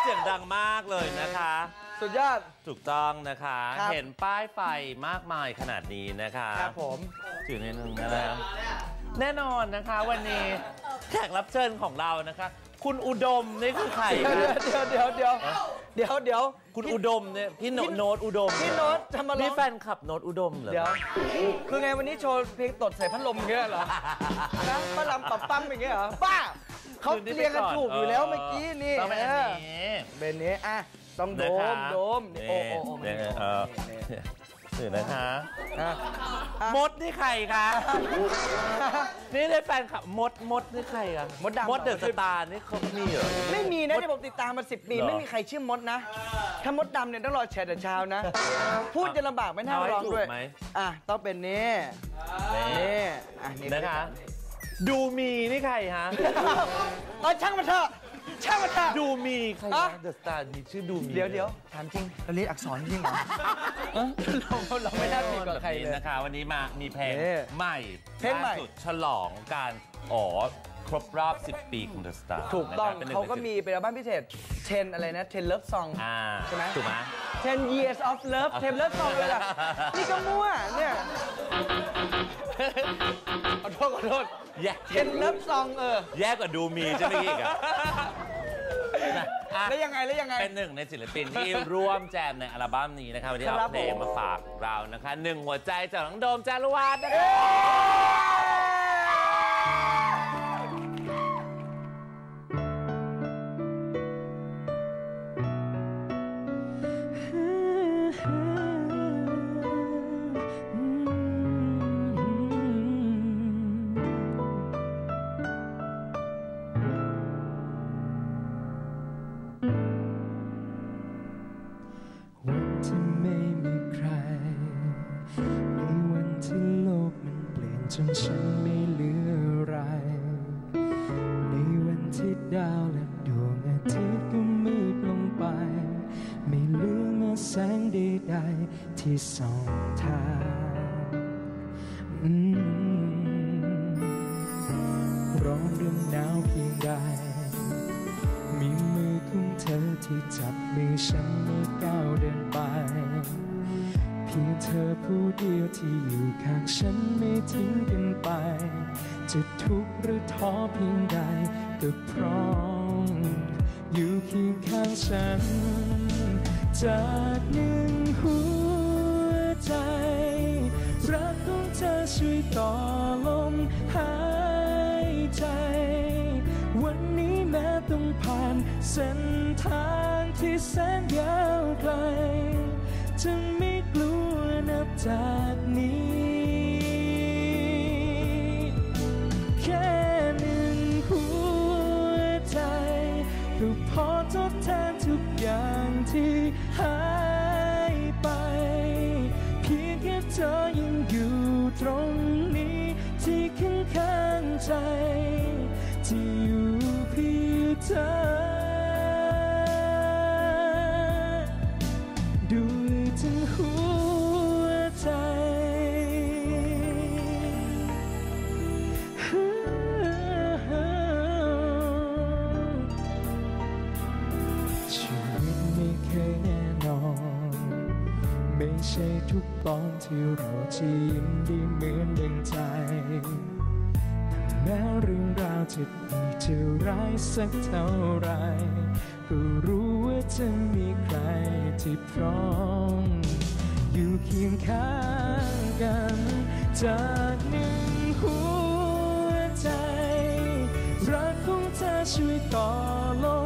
เสียงดังมากเลยนะคะ สุดยอด ถูกต้องนะคะ ครับ เห็นป้ายไฟมากมายขนาดนี้นะคะครับผม ถือนิดนึงนะครับแน่นอนนะคะวันนี้แขกรับเชิญของเรานะคะ คุณอุดมนี่คือใครเดี๋ยวคะเดี๋ยวเดี๋ยวเดี๋ยวเดี๋ยวเดี๋ยวคุณอุดมเนี่ยพี่โนโนตอุดมพี่โน้ตจะมาร้นี่องแฟนคลับโนตอุดมเหรอเดี๋ยวคือไงวันนี้โชว์เพลงตดใส่พัดลมอย่างเงี้ยเหรอนะป้าลำปับปั้มอย่างเงี้ยเหรอบ้าเขาคืนนี้เรียงกันไปถูกอยู่แล้วเมื่อกี้นี่ต้องเป็นอันเออนี้เบนนี้อะต้องโดนะคะมโดมนี่โอ้โอ้ โอ้เนี่ยเออนี่นี่ถือนะคะอะมดนี่ใครคะนี่ได้แฟนคลับมดมดนี่ใครอะมดดำมดเดอะสตาร์นี่เขามีเหรอไม่มีนะที่ผมติดตามมาสิบปีเหรอไม่มีใครชื่อมดนะ ถ้ามดดำเนี่ยต้องรอแชร์แต่เช้านะ พูดจะลำบากไม่น่าเอาให้ร้องด้วยถูกไหมอะต้องเป็นนี่นี่นี่อะนี่นะคะดูมีนี่ใครฮะเออช่างมันเถอะ ช่างมันเถอะ ดูมีใครอะเดอะสตาร์มีชื่อดูมีเดี๋ยวเดี๋ยวถามจริงเราเรียนอักษรจริงเหรอเอ้อเราเราไม่น่าผิดกับใครเลยนะคะ วันนี้มามีเพลงเอ๊ะใหม่เพลงใหม่ล่าสุดฉลองการอ๋อครบรอบ 10 ปีของเดอะสตาร์ถูกต้องเขาก็มีเป็นอัลบั้มพิเศษ10อะไรนะ10 Love Song อ่าใช่ไหมถูกไหม10 Years of Love 10 Love Song เลยล่ะนี่ก็มั่วเนี่ยขอโทษขอโทษแย่10 Love Song เออ แย่กว่าดูมีใช่ไหมอีกอะนะอะ แล้วยังไงแล้วยังไง เป็นหนึ่งในศิลปินที่ร่วมแจมในอัลบั้มนี้นะคะวันนี้ครัเอาบเพลงผมมาฝากเรานะคะหนึ่งหัวใจจากน้องโดมจารุวัฒน์นะคะาวเพียงใด มีมือของเธอที่จับมือฉันให้ก้าวเดินไป เพียงเธอผู้เดียวที่อยู่ข้างฉันไม่ทิ้งกันไป จะทุกข์หรือท้อเพียงใดก็พร้อมอยู่เคียงข้างฉัน จากหนึ่งหัวใจ รักของเธอช่วยต่อลมหายใจ ต้องผ่านเส้นทางที่แสนยาวไกล จึงไม่กลัวนับจากนี้ ใช่ทุกตอนที่เราจะยิ้มได้เหมือนดังใจ แม้เรื่องราวจะดีจะร้ายสักเท่าไร ก็รู้ว่าจะมีใครที่พร้อม อยู่เคียงข้างกัน จากหนึ่งหัวใจ รักของเธอช่วยต่อลม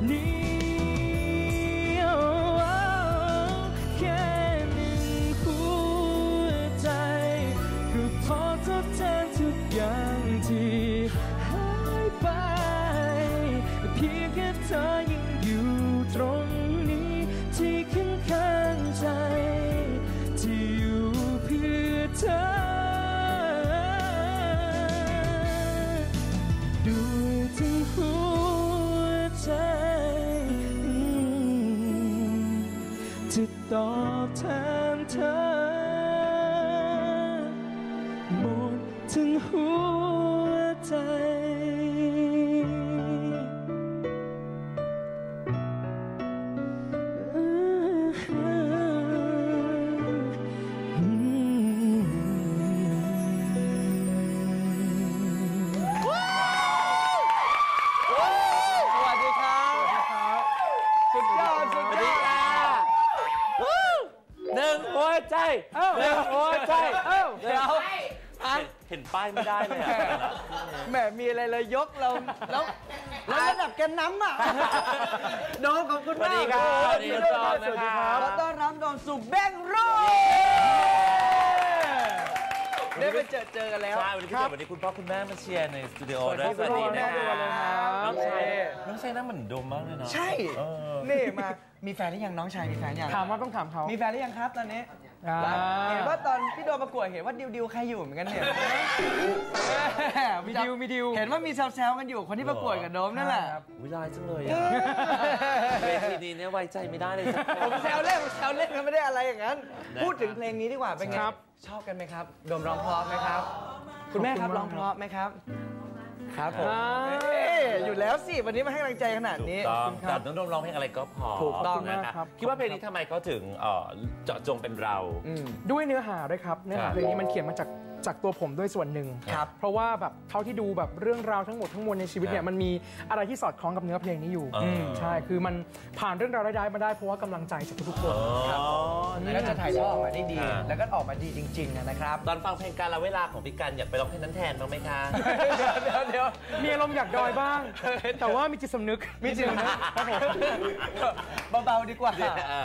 จ จะตอบแทนเธอหมดทั้งหัวใจ เอ้าเดี๋ยวอะเห็นป้ายไม่ได้เลยอะแหมมีอะไรเลยยกเราแล้วแล้วระดับแกนน้ำอะโดมขอบคุณสวัสมากดีครับโอ้สโหวัสดีครับสวัสดีครับขอต้อนรับโดมสู่แบงค์โรได้ไปเจอเจอกันแล้ว ใช่วันนี้พี่เจอวันนี้คุณพ่อคุณแม่มาเชียร์ในสตูดิโอด้วยสวัสดีนะคุณพ่อคุณแม่ด้วยครับน้องชายโอเคน้องชายหน่าเหมือนโดมมากเลยเนาะใช่ เออ นี่มา มีแฟนหรือยังน้องชายมีแฟนยังถามว่าต้องถามเขามีแฟนหรือยังครับตอนนี้ อ่า เห็นว่าตอนพี่โดมประกวดเห็นว่าดิวดิวใครอยู่เหมือนกันเนี่ย มีดิวมีดิวเห็นว่ามีแซวๆกันอยู่คนที่ประกวดกับโดมนั่นแหละ ครับ วิลายจังเลยอะเวทีนี้เนี่ยไว้ใจไม่ได้เลยสักคนผมแซวเล่นผมแซวเล่นก็ไม่ได้อะไรอย่างนั้นนะครับพูดถึงเพลงนี้ดีกว่าเป็นไงครับ ชอบกันไหมครับโดมร้องเพราะไหมครับ คุณแม่ครับขอบคุณร้องเพราะไหมครับ ครับผมอ่าเอ้ย อยู่แล้วสิ วันนี้มาให้กำลังใจขนาดถูกนี้ต้องครัแต่บน้องโดมร้องเพลงอะไรก็พอถูกต้องนะครัครับบคิดว่าเพลงนี้ทำไมเขาถึงเอ่อเจาะจงเป็นเราอืมด้วยเนื้อหาด้วยครับเนื้อครัหาบเพลงนี้มันเขียนมาจากจากตัวผมด้วยส่วนหนึ่งครับเพราะว่าแบบเท่าที่ดูแบบเรื่องราวทั้งหมดทั้งมวลในชีวิตเนี่คยรับมันมีอะไรที่สอดคล้องกับเนื้อเพลงนี้อยู่เออใช่คือมันผ่านเรื่องราวร้ายๆมาได้เพราะว่ากำลังใจจากทุกๆคนอ๋อแล้วก็จะถ่ายทอดออกมาได้ดีอ่าแล้วก็ออกมาดีจริง ๆ นะครับ ตอนฟังเพลงการละเวลาของพี่กันอยากไปร้องเพลงนั้นแทนบ้างไหมคะเดี๋ยวเดี๋ยวมีอารมณ์อยากดอยบ้างแต่ว่ามีจิตสำนึกมีจริงนะครับผมเบาๆดีกว่า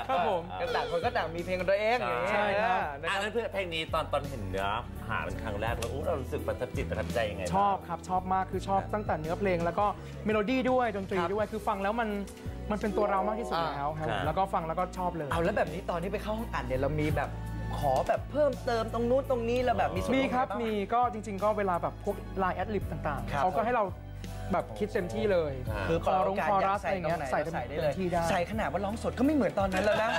ครับผมก็ต่างคนก็ต่างมีเพลงของตัวเองอย่างนี้ใช่ครับนะอะครับงั้นเพื่อเพลงนี้ตอนตอนเห็นเนื้อหาเป็นครั้งแรกแล้วอู้เรารู้สึกประทับจิตประทับใจยังไงางชอบครับชอบมากคือชอบตั้งแต่เนื้อเพลงแล้วก็เมโลดี้ด้วยดนตรีครับด้วยคือฟังแล้วมันมันเป็นตัวเรามากที่สุดอ่าแล้วครับครับแล้วก็ฟังแล้วก็ชอบเลยเอาแล้วแบบนี้ตอนที่ไปเข้าห้องอัดเนี่ยเรามีแบบขอแบบเพิ่มเติมตรงนู้นตรงนี้แล้วแบบมีส่วนมีครับางไหมีก็จริง ๆ ก็เวลาแบบพวกไลน์แอดลิปต่างครัๆบเขาก็ให้เรา แบบคิดเต็มที่เลยครับคือคอรงการคออยากรัสอะไรเงี้ยตงหนใส่ก็เต็มได้เลยที่ได้ใส่ขนาดว่าร้องสดก็ไม่เหมือนตอนนั้นแล้วนะ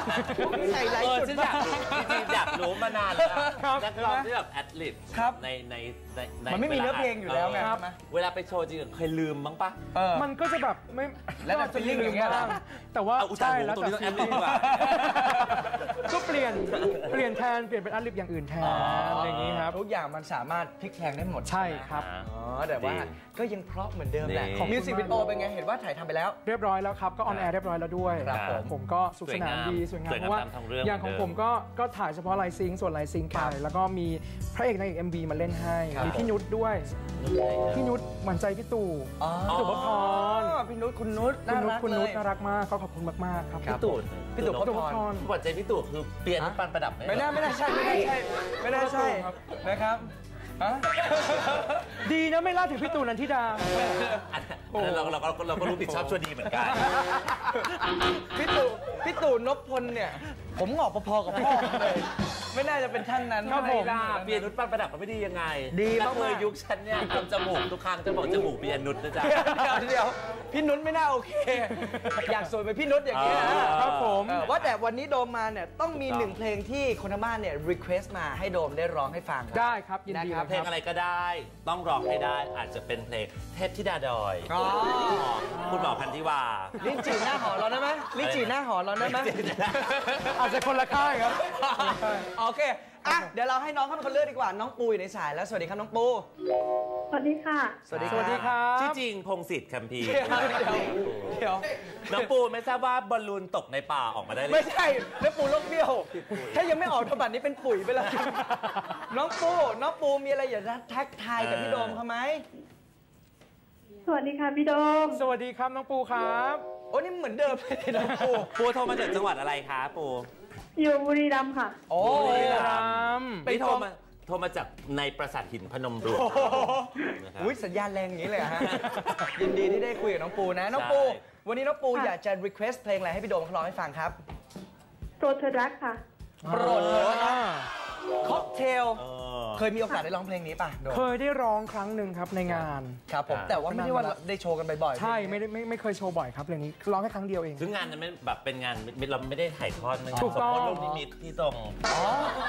ใส่หลายเออจุดฉันอยากรู้จริงๆอยากรู้มานานแล้วครับนักร้องที่แบบแอดลิปครับในในในในมันไม่มีเนื้อเพลงอยู่แล้วไงครับใช่ไหมเวลาไปโชว์จริงๆเคยลืมบ้างปะเออมันก็จะแบบไม่แล้วแต่ก็จะ feeling อย่างเงี้ยเหรอบ้แต่ว่าเอาอุตส่าห์ใช่รู้แล้วตรงแต่นี้ต้องแอดลิปดีกว่าก็เปลี่ยนเปลี่ยนแทนเปลี่ยนเป็นอัดลิปอย่างอื่นแทนอ๋อออะไรอย่างนี้ครับทุกอย่างมันสามารถพลิกแพลงได้หมดใช่ครับอ๋อแต่ว่าดีก็ยังเพราะเหมือนเดิมแหละดีของมิวสิกวิดีโอเป็นไง เห็นว่าถ่ายทำไปแล้ว เรียบร้อยแล้วครับ ก็ออนแอร์เรียบร้อยแล้วด้วยครับผมผมก็สุขสนานดีสสววยยงางามมเพราะว่าสวยงามตามท้องเรื่องอย่างของเหมืผอนมเดิมก็ก็ถ่ายเฉพาะไลน์ซิงค์ส่วนไลน์ซิงค์ไปแล้วก็มีพระเอกในเอก MV มาเล่นให้ครับมีพี่นุชด้วยพี่นุชหวานใจพี่ตู่อ๋อสุภพรพี่นุชคุณนุชคุณน่านุชรักคุณนุชเลยน่ารักมากก็ขอบคุณมากๆครับครับพี่ตู่พี่ตู่พี่ตู่พพรรหัวใจพี่ตู่คือเปลี่ยนปันประดับหไม่น่าไม่น่าใช่ไม่น่าใช่ไม่น่าใช่ครับนะครับฮะ ดีนะไม่ล่าถึงพี่ตู่นันทิดา อันนั้นเราเราก็เราก็รู้ผิดชอบชั่วดีเหมือนกัน พี่ตู่พี่ตู่นพพลเนี่ย ผมหงอกพอๆกับพ่อผมเลย ไม่น่าจะเป็นท่านนั้นครับผมไม่ล่ะเปียนุชปันประดับมันไม่ดียังไง ดีแต่มากๆเคยยุคฉันเนี่ยทำจมูกทุกครั้งจะบอกจมูกเปียนุชนะจ๊ะเดี๋ยวเดี๋ยวพี่นุชไม่น่าโอเค อยากสวยเป็นพี่นุชอย่างนี้ยอ๋อครับผมเออว่าแต่วันนี้โดมมาเนี่ยต้องมีหนึ่งเพลงที่คนทางบ้านเนี่ยรีเควสต์มาให้โดมได้ร้องให้ฟังได้ครับยินดีนะคเลรับยเพลคงรับอะไรก็ได้ ต้องร้องให้ได้อาจจะเป็นเพลงเทพธิดาดอยอ๋อของคุณหมอพันธิวาลิ้นจี่หน้าหอเราได้ไหมลิ้นจี่หน้าหอเราได้ไหมอาจจะคนละค่ายครับโอเค อะ เดี๋ยวเราให้น้องเขาเป็นคนเลือกดีกว่า น้องปูอยู่ในสายแล้ว สวัสดีครับน้องปู สวัสดีค่ะ สวัสดีสวัสดีครับ ชื่อจริงพงศิษฐ์คัมภีร์เดี๋ยวเดี๋ยวเดี๋ยว น้องปูไม่ทราบว่าบอลลูนตกในป่าออกมาได้เลยไม่ใช่แล้วปูโลกเบี้ยว ถ้ายังไม่ออกธบัตรนี้เป็นปุ๋ยไปแล้ว น้องปู น้องปูมีอะไรอยากจะทักทายกับพี่โดมเขาไหม สวัสดีค่ะพี่โดม สวัสดีครับน้องปูครับ โอ้นี่เหมือนเดิมเลยน้องปู ปูโทรมาจากจังหวัดอะไรคะปู อยู่บุรีรัมย์ค่ะ โอ้บุรียรัมย์มนี่โทรมาโทรมาจากในปราสาทหินพนมรุ้งนะครับ อุ้ยสัญญาณแรงอย่างนี้เลยเหรอฮะ ยินดีที่ได้คุยกับน้องปูนะ น้องปู ใช่ วันนี้น้องปูค่ะอยากจะรีเควสเพลงอะไรให้พี่โดมเขาร้องให้ฟังครับ โปรดเธอรักค่ะ โปรดเถิดนะอ่า ค็อกเทลเออเคยมีโอกาสได้ร้องเพลงนี้ป่ะโดมเคยได้ร้องครั้งหนึ่งครับในงานครับผมครับแต่ว่าไม่ได้ว่าได้โชว์กันบ่อยๆใช่ไม่ได้ไม่ไม่เคยโชว์บ่อยครับเพลงนี้ร้องแค่ครั้งเดียวเองซึ่งงานนั้นไม่แบบเป็นงานไม่เราไม่ได้ถ่ายทอดมันถูกต้องสมมติลูกนิมิตที่ตรง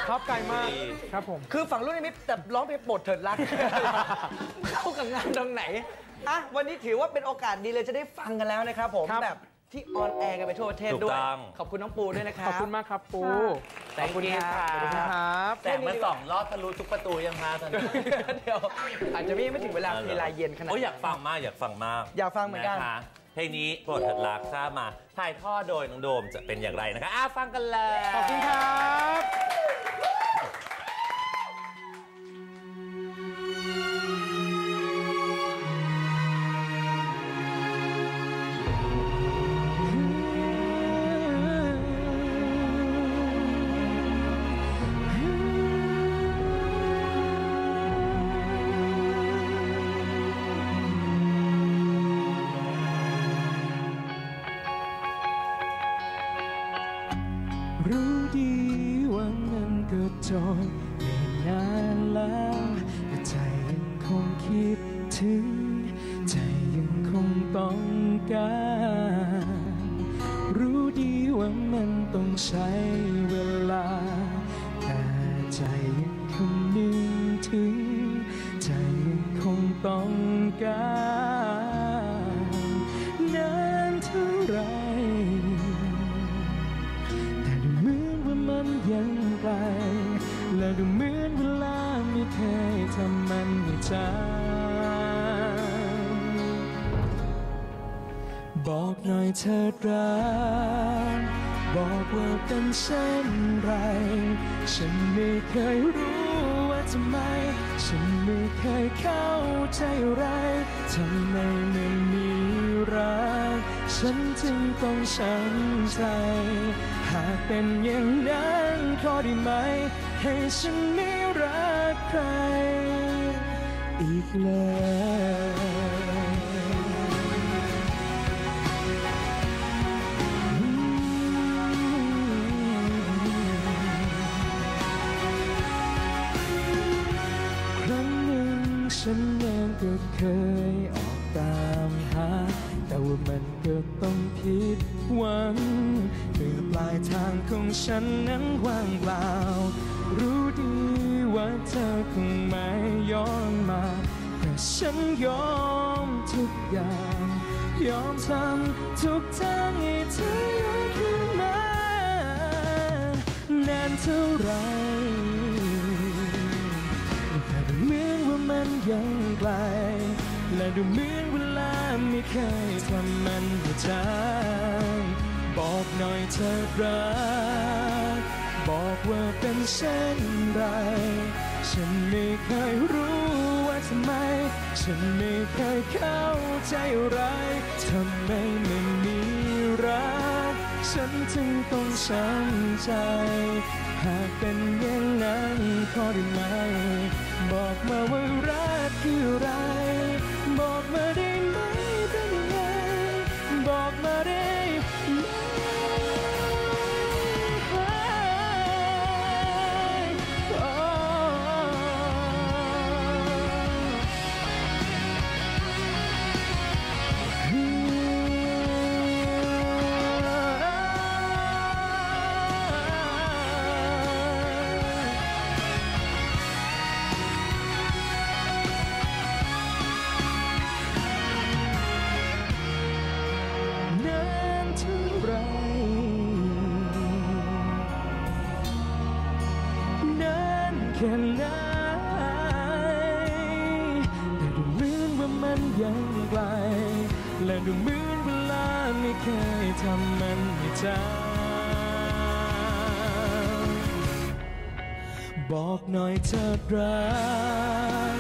ครับไกลมากดีครับผมคือฝั่งรุ่นนี้แต่ร้องเพลงโปรดเถิดรักเข้ากับงานตรงไหนอะวันนี้ถือว่าเป็นโอกาสดีเลยจะได้ฟังกันแล้วนะครับผมครับแบบ ที่ออนแอร์กันไปทั่วประเทศถูกด้วยต้อง ขอบคุณน้องปูด้วยนะครับ ขอบคุณมากครับปูขอบคุณครับขอบคุณครับแต่มาสองรอบทะลุทุกประตูยังพาตอนนี้เดี๋ยวอาจจะไม่ไม่ถึงเวลาเวลาเย็นขนาดโอ้ยนั้นอยากฟังมากอยากฟังมากอยากฟังเหมือนกันะคะเพลงนี้โปรดเถิดรักทราบมาถ่ายทอดโดยน้องโดมจะเป็นอย่างไรนะคะอะฟังกันเลยขอบคุณครับ การ รู้ดีว่ามันต้องใช้ อยเถิดรักบอกว่าเป็นเช่นไร ฉันไม่เคยรู้ว่าทำไม ฉันไม่เคยเข้าใจอะไรทำไมไม่มีรัก ฉันจึงต้องช้ำใจ หากเป็นอย่างนั้นขอได้ไหม ให้ฉันไม่รักใคร อีกเลย ฉันเองก็เคยออกตามหา แต่ว่ามันก็ต้องผิดหวังเมื่อปลายทางของฉันนั้นว่างเปล่า รู้ดีว่าเธอคงไม่ย้อนมา แต่ฉันยอมทุกอย่าง ยอมทำทุกทางให้เธอย้อนคืนมา นานเท่าไหร นว่ามันยังไกล และดูเหมือนเวลาไม่เคยทำมันห้จางบอกหน่อยเธอรักบอกว่าเป็นเช่นไร ฉันไม่เคยรู้ว่าทำไม ฉันไม่เคยเข้าใจอะไรทำไมไม่มีรัก ฉันจึงต้องช้ำใจ หากเป็นอย่างนั้นขอได้ไหม บอกมาว่ารัก คือ บอกหน่อยเถิดรัก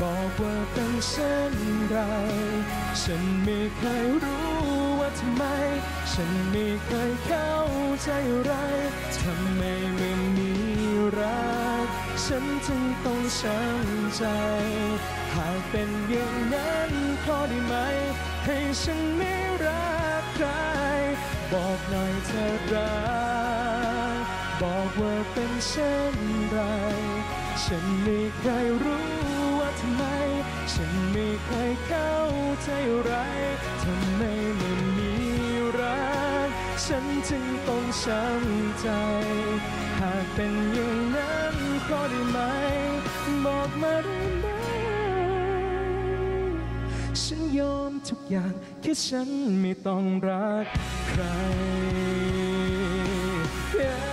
บอกว่าเป็นเช่นไร ฉันไม่เคยรู้ว่าทำไม ฉันไม่เคยเข้าใจไรทำไมเมื่อมีรัก ฉันจึงต้องช้ำใจ หากเป็นอย่างนั้นขอได้ไหม ให้ฉันไม่รักใคร บอกหน่อยเถิดรัก บอกว่าเป็นเช่นไร ฉันไม่เคยรู้ว่าทำไม ฉันไม่เคยเข้าใจไรทำไมไม่มีรัก ฉันจึงต้องช้ำใจ หากเป็นอย่างนั้นขอได้ไหม บอกมาได้ไหม ฉันยอมทุกอย่างแค่ฉันไม่ต้องรักใครดี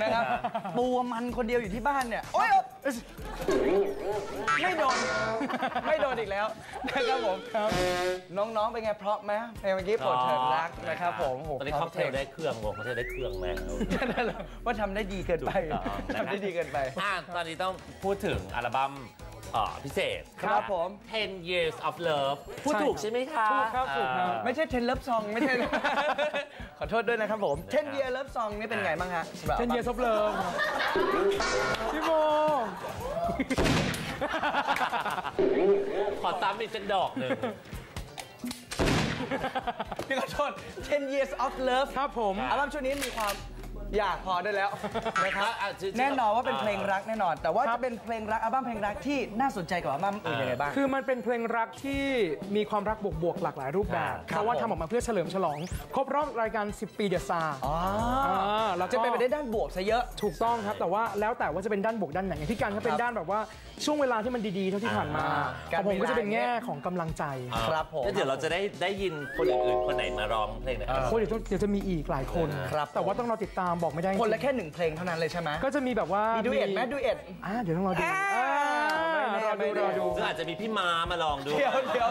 นะครับ ปูมันคนเดียวอยู่ที่บ้านเนี่ยโอ๊ยโอ๊ยไม่โดน ไม่โดนอีกแล้วนะครับผมน้องๆเป็นไงเพราะไหมเพลงเมื่อกี้โปรดเถิดรักนะครับผมโโหตอนนี้พค็ราะอกเทลได้เครื่องวงค็อกเทลได้เครื่องแม่งแล้วนั่นแหละว่าทำได้ดีเกินไปถูกต้องนะทำได้ดีเกินไปอะตอนนี้ต้องพูดถึงอัลบั้มเอ่อพิเศษครับผม 10 years of love พูดใช่ถูกใช่ไหมคะถูกครับถูกครับอ่าไม่ใช่เทนเลิฟซองไม่ใช่ ขอโทษด้วยนะครับผมเทนเยียเลิฟซองนี่เป็นไงบ้างฮะสำหรับเช่นเยซบเลิฟพี่โมขอตามอีกสักดอกหนึ่งพี่ขอโทษ10 years of love ครับผมอัลบั้มชุดนี้มีความ อยากพอได้แล้วนะครับอะชื่อแน่นอนว่าเป็นอ่าเพลงรักแน่นอน แต่ว่าครัจะบเป็นเพลงรักอัลบั้มเพลงรักที่น่าสนใจกว่าอัลบั้มอื่นยังไงบ้างคือมันเป็นเพลงรักที่มีความรักบวกๆหลากหลายรูปแบบครับเพราะว่าผมทำออกมาเพื่อเฉลิมฉลอง ครบรอบรายการ 10 ปีเดอะซาอ๋อแล้วก็จะเป็นไปได้ด้านบวกซะเยอะถูกต้องครับแต่ว่าแล้วแต่ว่าจะเป็นด้านบวกด้านไหนอย่างที่การเขาเป็นด้านแบบว่าช่วงเวลาที่มันดีๆเท่าที่ผ่านมาการของผมก็จะเป็นเวลาแง่ของกำลังใจอ่าครับผมแล้วเดี๋ยวเราจะได้ได้ยินคนอื่นๆคนไหนมาร้องเพลงไหนโอ้ยเดี๋ยวต้องเดี๋ยวจะมีอีกหลายคนครับแต่ว่าต้องรอติดตามบอกไม่ได้จริงคนละแค่หนึ่งเพลงเท่านั้นเลยใช่ไหมก็จะมีแบบว่ามีมีดูเอ็ดไหมดูเอ็ดอ่าเดี๋ยวต้องรอดูอ่าอ่าไม่แน่รอไม่ดูแน่รอดูซึ่งอาจจะมีพี่ม้ามาลองดูเดี๋ยวเดี๋ยว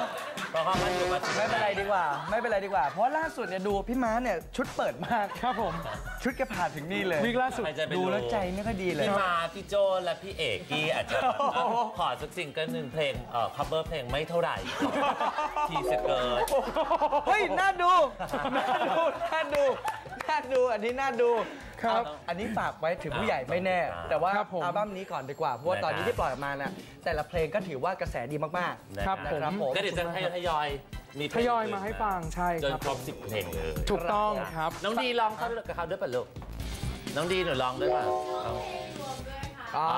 เพราะเขามันอยู่มาไม่เป็นไรดีกว่า ไม่เป็นไรดีกว่า เพราะว่าล่าสุดเนี่ยดูพี่ม้าเนี่ยชุดเปิดมากครับผม ชุดแกผ่านถึงนี่เลยวีคล่าสุดใครจะไปดูรู้แล้วใจไม่ค่อยดีเลยพี่ม้าพี่โจและพี่เอกกี้อาจจะแบบว่าขอสักสิ่งก็หนึ่งเพลงเอ่อ cover เพลงไม่เท่าไหร่ทีสเกิร์ตเฮ้ยน่าดูน่าดูน่าดู น่าดูอันนี้น่าดูครับ อันนี้ฝากไว้ถึงผู้ใหญ่ไม่แน่ แต่ว่าครับผมอัลบั้มนี้ก่อนดีกว่า เพราะว่าตอนนี้ที่ปล่อยออกมาน่ะแต่ละเพลงก็ถือว่ากระแสดีมากครับๆผมนะครับผม ก็เดี๋ยวจะทยอยมีเพทลงยอยมาให้ฟังใช่จนครับ ครบสิบเพลงเลยถูกต้องครับ น้องดีลองเข้าด้วยกับเขาด้วยป่ะลูกน้องดีหนูลองด้วยป่ะเอาอ่า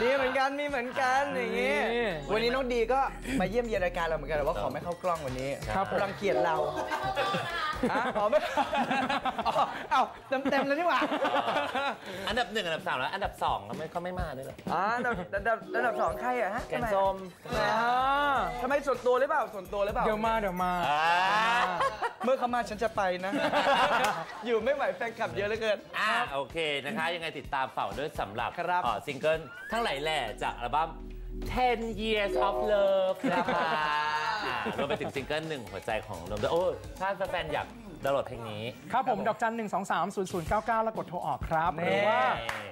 มีเหมือนกันมีเหมือนกันอย่างงี้ นี่ วันนี้น้องดีก็มาเยี่ยมเยียนรายการเราเหมือนกันแต่ว่าขอไม่เข้ากล้องวันนี้ครับผม รังเกียจเราอะขอไม่อ๋อเอ้าเต็มเต็มๆเลยดีกว่าอันดับหนึ่งอันดับสามแล้ว อันดับสองเขาไม่เขาไม่มาด้วยเหรออ่าระดับระดับระดับสองใครอะฮะแกงส้มอ่าทำไมส่วนตัวหรือเปล่าส่วนตัวหรือเปล่าเดี๋ยวมาเดี๋ยวมาอ่าเมื่อเขามาฉันจะไปนะ อยู่ไม่ไหวแฟนคลับเยอะเหลือเกิน อ่าโอเคนะคะ ยังไงติดตามเฝ่าด้วยสำหรับครับเอ่อซิงเกิลทั้งหลายแหล่จากอัลบั้ม 10 Years of Love นะคะอ่ารวมไปถึงซิงเกิลหนึ่งหัวใจของนมด้วยโอ้ ถ้าแฟนๆอยาก ดาวน์โหลดเพลงนี้ ครับผม ดอกจัน1 2 3 0 0 9 9แล้วกดโทรออกครับนี่หรือว่า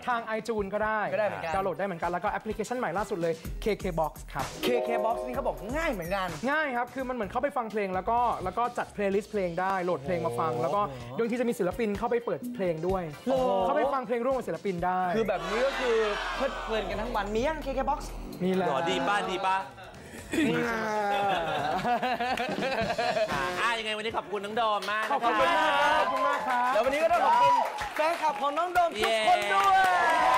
ทาง iTunes ก็ได้ก็ได้เหมือนกัน ดาวน์โหลดได้เหมือนกัน แล้วก็แอปพลิเคชันใหม่ล่าสุดเลย KKBox ครับ KK Box นี่เขาบอกง่ายเหมือนกัน ง่ายครับ คือมันเหมือนเข้าไปฟังเพลงแล้วก็แล้วก็จัดเพลย์ลิสต์เพลงได้โหลดเพลงมาฟัง แล้วก็บางทีจะมีศิลปินเข้าไปเปิดเพลงด้วย เข้าไปฟังเพลงร่วมกับศิลปินได้ คือแบบนี้ก็คือเพลิดเพลินกันทั้งวันมียัง KK Box มีแหละหรอดีป้าดีป้า อ่าอะยังไงวันนี้ขอบคุณน้องโดมมากนะขอบคุณมากครับขอบคุณมากครับ แล้ววันนี้ก็ต้องขอบคุณแฟนคลับของน้องโดมทุกคนด้วยอะ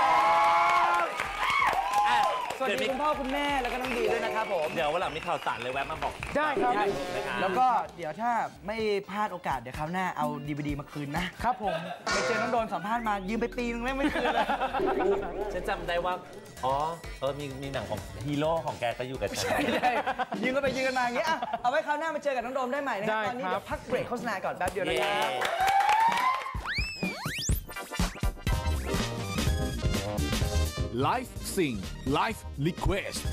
สวัสเดี๋ยวดีมีคุณพ่อคุณแม่แล้วก็น้องดีด้วยนะครับผม เดี๋ยววันหลังมีข่าวสารเลยแวะมาบอกได้ครับนะคะแล้วก็เดี๋ยวถ้าไม่พลาดโอกาสเดี๋ยวคราวหน้าเอาดีวดีมาคืนนะครับผมไปเจอน้องโดนสัมภาษณ์มายืมไปปีนึงแล้วไม่คืนเลยฉันจำได้ว่าอ๋อเออมีมีหนังของฮีโร่ของแกก็อยู่กับฉันใช่ได้ยืมกันไปยืมกันมาอย่างเงี้ยอะเอาไว้คราวหน้ามาเจอกับน้องโดมได้ใหม่นะครับได้ตอนนี้ครับเดี๋ยวพักเบรกโฆษณาก่อนแป๊บเดียวนะเย้ครับ Live Sing Live Request